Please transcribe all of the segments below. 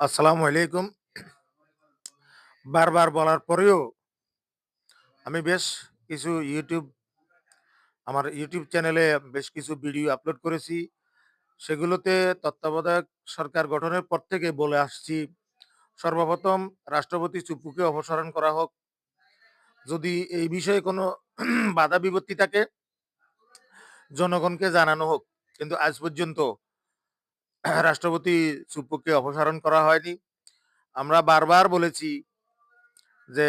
আসসালামু আলাইকুম। বারবার বলার পরেও আমি বেশ কিছু ইউটিউব আমার ইউটিউব চ্যানেলে বেশ কিছু ভিডিও আপলোড করেছি। সেগুলোতে তত্ত্বাবধায়ক সরকার গঠনের পর থেকে বলে আসছি, সর্বপ্রথম রাষ্ট্রপতি চুপুকে অপসারণ করা হোক। যদি এই বিষয়ে কোনো বাধা বিপত্তি থাকে জনগণকে জানানো হোক। কিন্তু আজ পর্যন্ত রাষ্ট্রপতি চুপ্পুকে অপসারণ করা হয়নি। আমরা বারবার বলেছি যে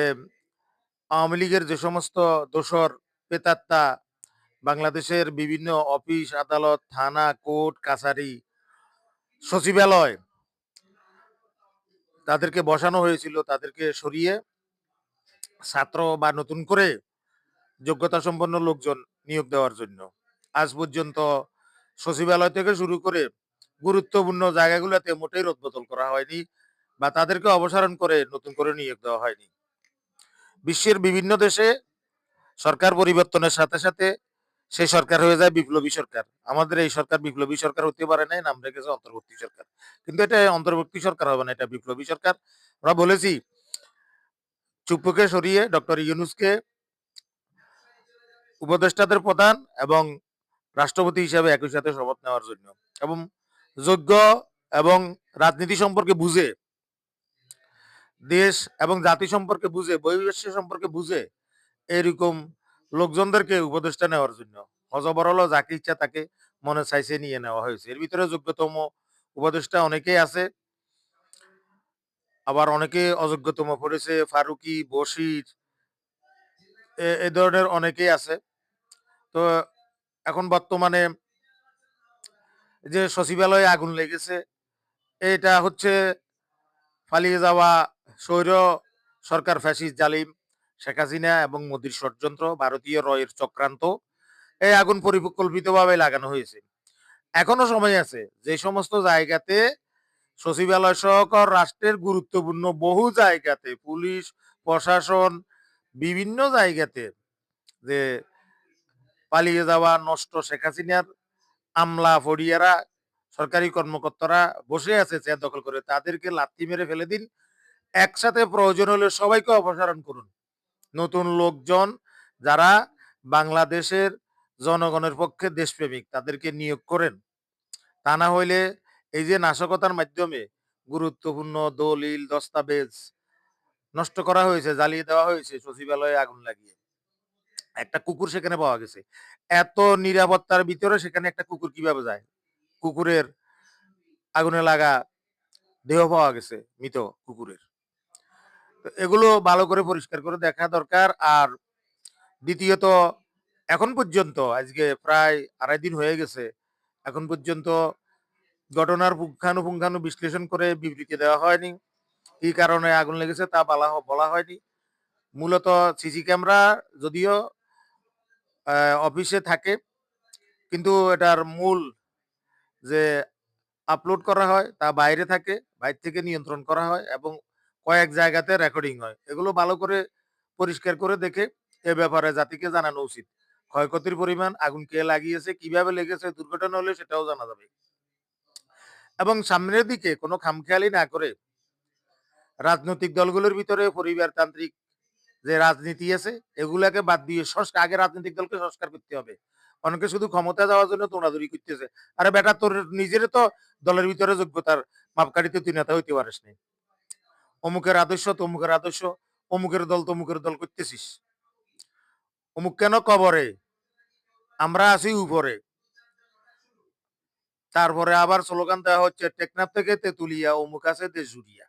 আওয়ামী লীগের যে সমস্ত দোসর, প্রেতাত্মা বাংলাদেশের বিভিন্ন অফিস, আদালত, থানা, কোর্ট, কাছারি, সচিবালয় তাদেরকে বসানো হয়েছিল, তাদেরকে সরিয়ে ছাত্র বা নতুন করে যোগ্যতা সম্পন্ন লোকজন নিয়োগ দেওয়ার জন্য। আজ পর্যন্ত সচিবালয় থেকে শুরু করে গুরুত্বপূর্ণ জায়গাগুলোতে মোটেই রদবদল করা হয়নি বা তাদেরকে অপসারণ করে নতুন করে নিয়োগ দেওয়া হয়নি। বিশ্বের বিভিন্ন দেশে সরকার পরিবর্তনের সাথে, সাথে সেই সরকার হয়ে যায় বিপ্লবী সরকার। আমাদের এই সরকার বিপ্লবী সরকার হতে পারে নাই, নাম রেখেছে অন্তর্বর্তী সরকার। কিন্তু এটা অন্তর্বর্তী সরকার হবে না, এটা বিপ্লবী সরকার। আমরা বলেছি চুপ্পুকে সরিয়ে ডক্টর ইউনুসকে উপদেষ্টাদের প্রধান এবং রাষ্ট্রপতি হিসাবে একই সাথে শপথ নেওয়ার জন্য এবং যোগ্য এবং রাজনীতি সম্পর্কে বুঝে, দেশ এবং জাতি সম্পর্কে বুঝে, বহির্বিশ্ব সম্পর্কে বুঝে এরকম লোকজনদেরকে উপদেষ্টা নেওয়ার জন্য। অজবরল যাকে ইচ্ছা তাকে মনে চাইছে নিয়ে নেওয়া হয়েছে। এর ভিতরে যোগ্যতম উপদেষ্টা অনেকেই আছে। আবার অনেকে অযোগ্যতম পড়েছে, ফারুকি, বশির এ ধরনের অনেকেই আছে। তো এখন বর্তমানে যে সচিবালয়ে আগুন লেগেছে, এটা হচ্ছে পালিয়ে যাওয়া স্বৈর সরকার ফ্যাসিস্ট জালিম শেখ হাসিনা এবং মোদির ষড়যন্ত্র, ভারতীয় রয়ের চক্রান্ত, এই আগুন পরিকল্পিতভাবে লাগানো হয়েছে। এখনও সময় আছে, যে সমস্ত জায়গাতে সচিবালয় সহকার রাষ্ট্রের গুরুত্বপূর্ণ বহু জায়গাতে, পুলিশ, প্রশাসন, বিভিন্ন জায়গাতে যে পালিয়ে যাওয়া নষ্ট শেখ হাসিনার আমলা ফড়িয়ারা সরকারি কর্মকর্তারা বসে আছে চেয়ার দখল করে, তাদেরকে লাথি মেরে ফেলে দিন। একসাথে প্রয়োজন হলে সবাইকে অপসারণ করুন। নতুন লোকজন যারা বাংলাদেশের জনগণের পক্ষে দেশপ্রেমিক, তাদেরকে নিয়োগ করেন। তা না হইলে এই যে নাশকতার মাধ্যমে গুরুত্বপূর্ণ দলিল, দস্তাবেজ নষ্ট করা হয়েছে, জ্বালিয়ে দেওয়া হয়েছে, সচিবালয়ে আগুন লাগিয়ে। একটা কুকুর সেখানে পাওয়া গেছে। এত নিরাপত্তার ভিতরে সেখানে একটা কুকুর কীভাবে যায়? কুকুরের আগুনে লাগা দেহ পাওয়া গেছে, মৃত কুকুরের। এগুলো ভালো করে পরিষ্কার করে দেখা দরকার। আর দ্বিতীয়ত, এখন পর্যন্ত, আজকে প্রায় আড়াই দিন হয়ে গেছে, এখন পর্যন্ত ঘটনার পুঙ্খানুপুঙ্খানু বিশ্লেষণ করে বিবৃতি দেওয়া হয়নি। কি কারণে আগুন লেগেছে তা বলা বলা হয়নি। মূলত সিসি ক্যামেরা, যদিও অফিসে থাকে। কিন্তু এটার মূল যে আপলোড করা হয় তা বাইরে থাকে, বাইরে থেকে নিয়ন্ত্রণ করা হয় এবং কয়েক জায়গাতে রেকর্ডিং হয়। এগুলো ভালো করে পরিষ্কার করে দেখে এ ব্যাপারে জাতিকে জানানো উচিত। ক্ষয়ক্ষতির পরিমাণ, আগুন কে লাগিয়েছে, কীভাবে লেগেছে, দুর্ঘটনা হলে সেটাও জানা যাবে। এবং সামনের দিকে কোনো খামখেয়ালি না করে রাজনৈতিক দলগুলোর ভিতরে পরিবারতান্ত্রিক যে রাজনীতি আছে, এগুলাকে বাদ দিয়ে সংস্কার আগে রাজনৈতিক দলকে সংস্কার করতে হবে। অনেকে শুধু ক্ষমতা যাওয়ার জন্য দৌড়াদৌড়ি করতেছে। আরে বেটা, তোর নিজের তো দলের ভিতরে যোগ্যতার মাপকাঠিতে তুই নেতা হইতে পারিস নি। অমুকের আদর্শ, তমুকের আদর্শ, অমুকের দল, তমুকের দল করতেছিস। অমুক কেন কবরে? আমরা আছি উপরে। তারপরে আবার স্লোগান দেওয়া হচ্ছে, টেকনাফ থেকে তেতুলিয়া, অমুক আছে দেজুরিয়া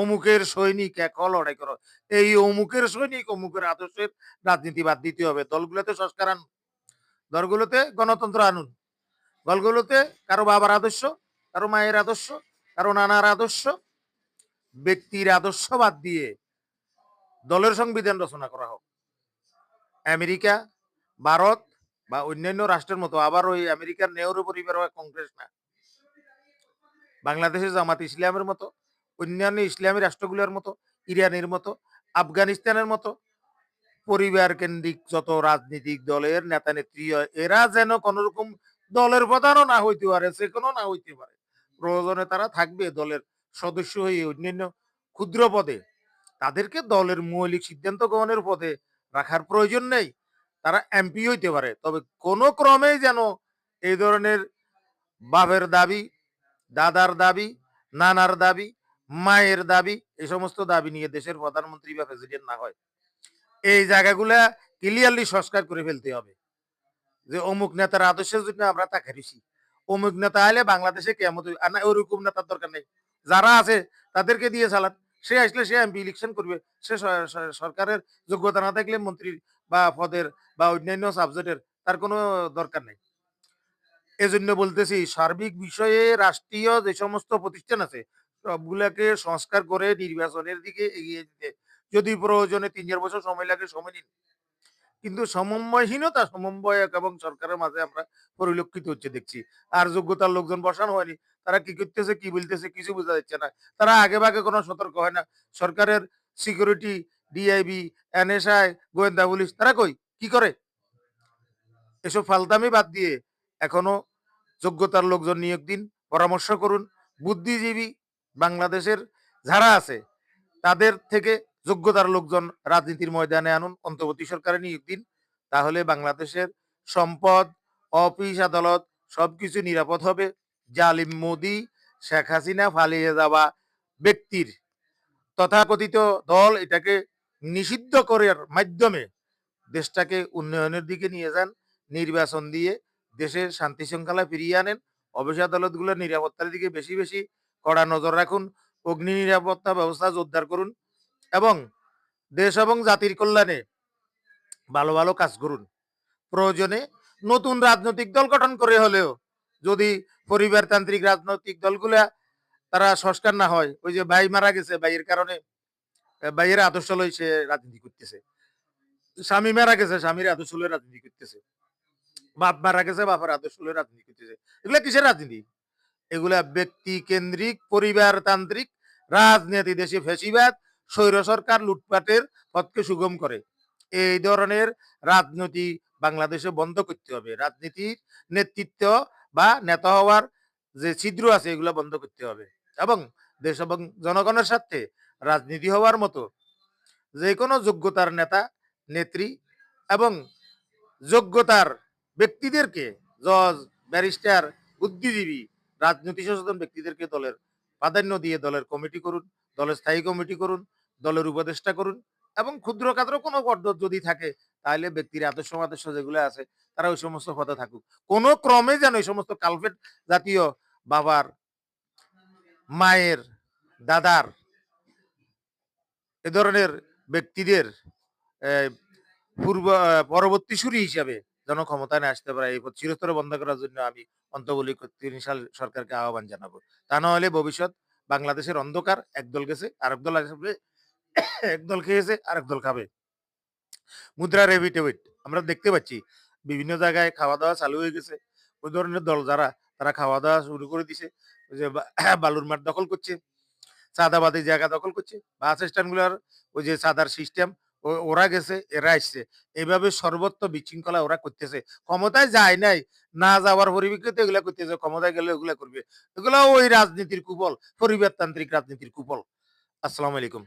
অমুকের সৈনিক এক লড়াই করো। এই অমুকের সৈনিক, অমুকের আদর্শের রাজনীতি বাদ দিতে হবে। দলগুলোতে সংস্কার আনুন। দলগুলোতে গণতন্ত্র আনুন। দলগুলোতে কারও বাবার আদর্শ, কারও মায়ের আদর্শ, কারও নানার আদর্শ, ব্যক্তির আদর্শ বাদ দিয়ে দলের সংবিধান রচনা করা হোক। আমেরিকা, ভারত বা অন্যান্য রাষ্ট্রের মতো আবার ওই আমেরিকার নেহরু পরিবার বা কংগ্রেস না। বাংলাদেশের জামাত ইসলামের মতো। অন্যান্য ইসলামী রাষ্ট্রগুলোর মতো, ইরানের মতো, আফগানিস্তানের মতো পরিবার কেন্দ্রিক যত রাজনৈতিক দলের নেতা নেত্রী এরা যেন কোন রকম দলের প্রধানও না হইতে পারে সে কোনো না হইতে পারে। প্রয়োজনে তারা থাকবে দলের সদস্য হয়ে অন্যান্য ক্ষুদ্র পদে। তাদেরকে দলের মৌলিক সিদ্ধান্ত গ্রহণের পদে রাখার প্রয়োজন নেই। তারা এমপি হইতে পারে, তবে কোনো ক্রমেই যেন এই ধরনের বাপের দাবি, দাদার দাবি, নানার দাবি মায়ের দাবি এই সমস্ত দাবি নিয়ে দেশের প্রধানমন্ত্রী বা প্রেসিডেন্ট না হয়। এই জায়গাগুলা ক্লিয়ারলি সংস্কার করে ফেলতে হবে। যে অমুক নেতার আদর্শের জন্য আমরা তাকে ঋষি। অমুক নেতা আইলে বাংলাদেশে কেমন না, ওরকম নেতার দরকার নেই। যারা আছে, তাদেরকে দিয়ে চালান। সে আসলে সে এমপি ইলেকশন করবে। স- সরকারের যোগ্যতা না থাকলে মন্ত্রীর বা পদের বা অন্যান্য সাবজেক্টের তার কোনো দরকার নেই। এজন্য বলতেছি, সার্বিক বিষয়ে রাষ্ট্রীয় যে সমস্ত প্রতিষ্ঠান আছে সবগুলাকে সংস্কার করে নির্বাচনের দিকে এগিয়ে দিতে। যদি প্রয়োজনে তিন চার বছর সময় লাগে, সময় নিন। কিন্তু সমন্বয়হীনতা, সমন্বয়ক এবং সরকারের মাঝে আমরা পরিলক্ষিত হচ্ছে দেখছি। আর যোগ্যতার লোকজন বসানো হয়নি। তারা কি করতেছে, কি বলতেছে কিছু বোঝা যাচ্ছে না। তারা আগে ভাগে কোনো সতর্ক হয় না। সরকারের সিকিউরিটি, ডিআইবি, এনএসআই, গোয়েন্দা পুলিশ, তারা কই? কি করে? এসব ফালতামি বাদ দিয়ে এখনও যোগ্যতার লোকজন নিয়োগ দিন, পরামর্শ করুন। বুদ্ধিজীবী বাংলাদেশের যারা আছে, তাদের থেকে যোগ্যতার লোকজন রাজনীতির ময়দানে আনুন, অন্তর্বর্তী সরকারে নিয়োগ দিন, তাহলে বাংলাদেশের সম্পদ, অফিস, আদালত সবকিছু নিরাপদ হবে। জালিম মোদি, শেখ হাসিনা পালিয়ে যাওয়া ব্যক্তির তথাকথিত দল এটাকে নিষিদ্ধ করার মাধ্যমে দেশটাকে উন্নয়নের দিকে নিয়ে যান, নির্বাচন দিয়ে দেশের শান্তি শৃঙ্খলা ফিরিয়ে আনেন। অফিস আদালতগুলোর নিরাপত্তার দিকে বেশি বেশি কড়া নজর রাখুন, অগ্নি নিরাপত্তা ব্যবস্থা জোরদার করুন এবং দেশ এবং জাতির কল্যাণে ভালো ভালো কাজ করুন। প্রয়োজনে নতুন রাজনৈতিক দল গঠন করে হলেও যদি পরিবারতান্ত্রিক রাজনৈতিক দলগুলা তারা সংস্কার না হয়, ওই যে ভাই মারা গেছে, ভাইয়ের কারণে ভাইয়ের আদর্শ লই সে রাজনীতি করতেছে। স্বামী মারা গেছে, স্বামীর আদর্শ লই রাজনীতি করতেছে। বাপ মারা গেছে, বাপের আদর্শ লই রাজনীতি করতেছে। এগুলা কিসের রাজনীতি? এগুলা ব্যক্তি কেন্দ্রিক, পরিবারতান্ত্রিক, রাজনীতি, দেশে ফেসিবাদ, স্বৈর সরকার, লুটপাটের পথকে সুগম করে। এই ধরনের রাজনীতি বাংলাদেশে বন্ধ করতে হবে। রাজনীতির নেতৃত্ব বা নেতা হওয়ার যে ছিদ্র আছে, এগুলো বন্ধ করতে হবে। এবং দেশ এবং জনগণের স্বার্থে রাজনীতি হওয়ার মতো যে কোনো যোগ্যতার নেতা, নেত্রী এবং যোগ্যতার ব্যক্তিদেরকে, জজ, ব্যারিস্টার, বুদ্ধিজীবী রাজনীতি সচেতন ব্যক্তিদেরকে দলের প্রাধান্য দিয়ে দলের কমিটি করুন, দলের স্থায়ী কমিটি করুন, দলের উপদেষ্টা করুন এবং ক্ষুদ্র কাদ্র কোনো পদ যদি থাকে, তাহলে ব্যক্তির আদর্শ আদর্শ যেগুলো আছে, তারা ওই সমস্ত পদে থাকুক। কোনো ক্রমে যেন ওই সমস্ত কালফেট জাতীয় বাবার, মায়ের, দাদার এ ধরনের ব্যক্তিদের পূর্ব পরবর্তী সুরি হিসাবে যেন ক্ষমতায় আসতে পারে, এই পথ চিরস্তরে বন্ধ করার জন্য আমি অন্তবলী সাল সরকারকে আহ্বান জানাব। তা না হলে ভবিষ্যৎ বাংলাদেশের অন্ধকার একদল গেছে, আরেক দল আসবে একদল খেয়েছে, আরেক দল খাবে। মুদ্রা রেভিটেভিট, আমরা দেখতে পাচ্ছি, বিভিন্ন জায়গায় খাওয়া দাওয়া চালু হয়ে গেছে। ওই ধরনের দল যারা, তারা খাওয়া দাওয়া শুরু করে দিছে যে বালুর মাঠ দখল করছে, চাঁদাবাদি জায়গা দখল করছে, বাস স্ট্যান্ডগুলোর ওই যে চাঁদার সিস্টেম ওরা গেছে, এরা আসছে। এইভাবে সর্বত্র বিশৃঙ্খলা ওরা করতেছে। ক্ষমতায় যায় নাই, না যাওয়ার পরিপ্রেক্ষিতে এগুলা করতেছে, ক্ষমতায় গেলে ওগুলা করবে। এগুলা ওই রাজনীতির কুপল পরিবারতান্ত্রিক রাজনীতির কুবল আসসালামু আলাইকুম।